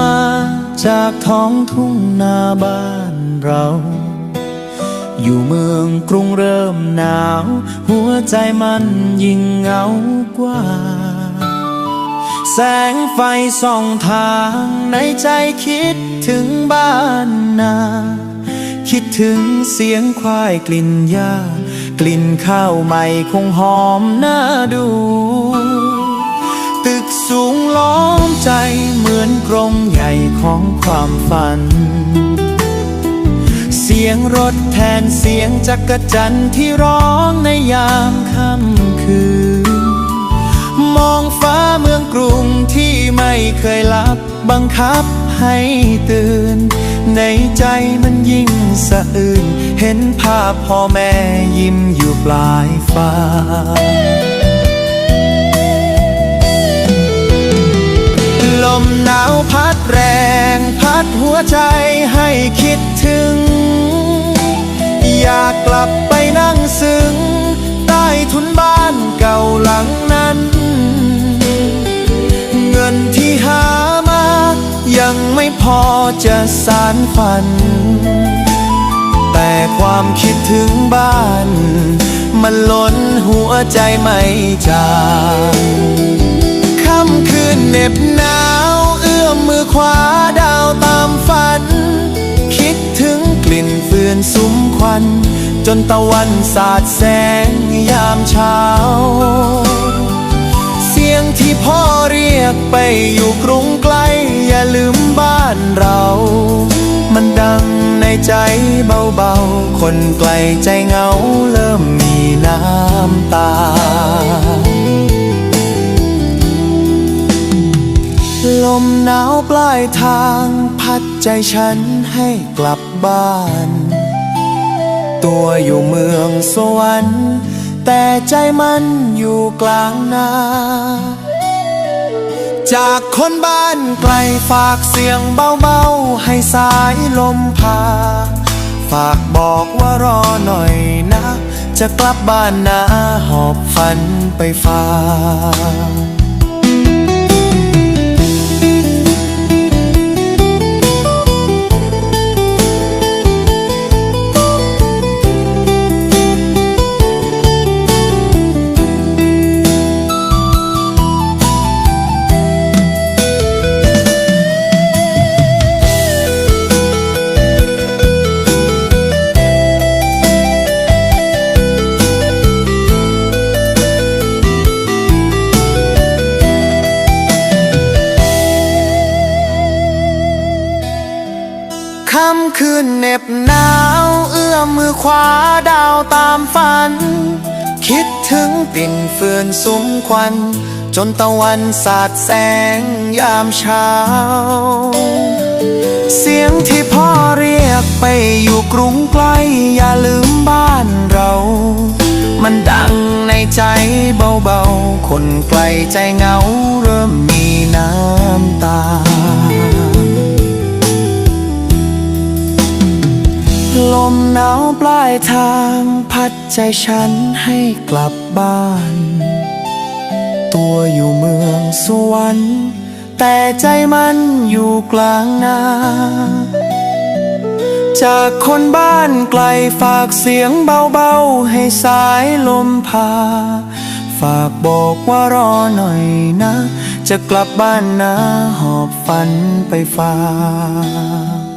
มาจากท้องทุ่งนาบ้านเรา อยู่เมืองกรุงเริ่มหนาว หัวใจมันยิ่งเหงากว่า แสงไฟส่องทางในใจคิดถึงบ้านนา คิดถึงเสียงควายกลิ่นหญ้ากลิ่นข้าวใหม่คงหอมน่าดู ตึกสูงล้อมใจเหมือนกรงใหญ่ของความฝัน เสียงรถแทนเสียงจักรจันทร์ที่ร้องในยามค่ำคืน มองฟ้าเมืองกรุงที่ไม่เคยหลับบังคับให้ตื่น ในใจมันยิ่งสะอื้นเห็นภาพพ่อแม่ยิ้มอยู่ปลายฟ้า ใจให้คิดถึง อยากกลับไปนั่งซึ้งใต้ทุนบ้านเก่าหลังนั้น เงินที่หามา ยังไม่พอจะสารฝัน แต่ความคิดถึงบ้าน มันล้นหัวใจไม่จางค่ำคืนเน็บ วัน จนตะวันสาดแสงยามเช้า เสียงที่พ่อเรียกไปอยู่กรุงไกล อย่าลืมบ้านเรา มันดังในใจเบาๆ คนไกลใจเหงาเริ่มมีน้ำตาลมหนาวปลายทางพัดใจฉันให้กลับบ้าน ตัวอยู่เมืองสวรรค์ แต่ใจมันอยู่กลางนาจากคนบ้านไกลฝากเสียงเบาๆ ให้สายลมพา ฝากบอกว่ารอหน่อยนะ จะกลับบ้านนาหอบฝันไปฝาก คืนเหน็บหนาว เอื้อมมือขวาดาวตามฝัน คิดถึงปิ่นเฟือนสุมควัน จนตะวันสาดแสงยามเช้า เสียงที่พ่อเรียกไปอยู่กรุงไกลอย่าลืมบ้านเรา มันดังในใจเบาๆ คนไกลใจเหงา หนาวปลายทางพัดใจฉันให้กลับบ้าน ตัวอยู่เมืองสวรรค์แต่ใจมันอยู่กลางนาจากคนบ้านไกลฝากเสียงเบาๆ ให้สายลมพา ฝากบอกว่ารอหน่อยนะ จะกลับบ้านนะหอบฝันไปฝาก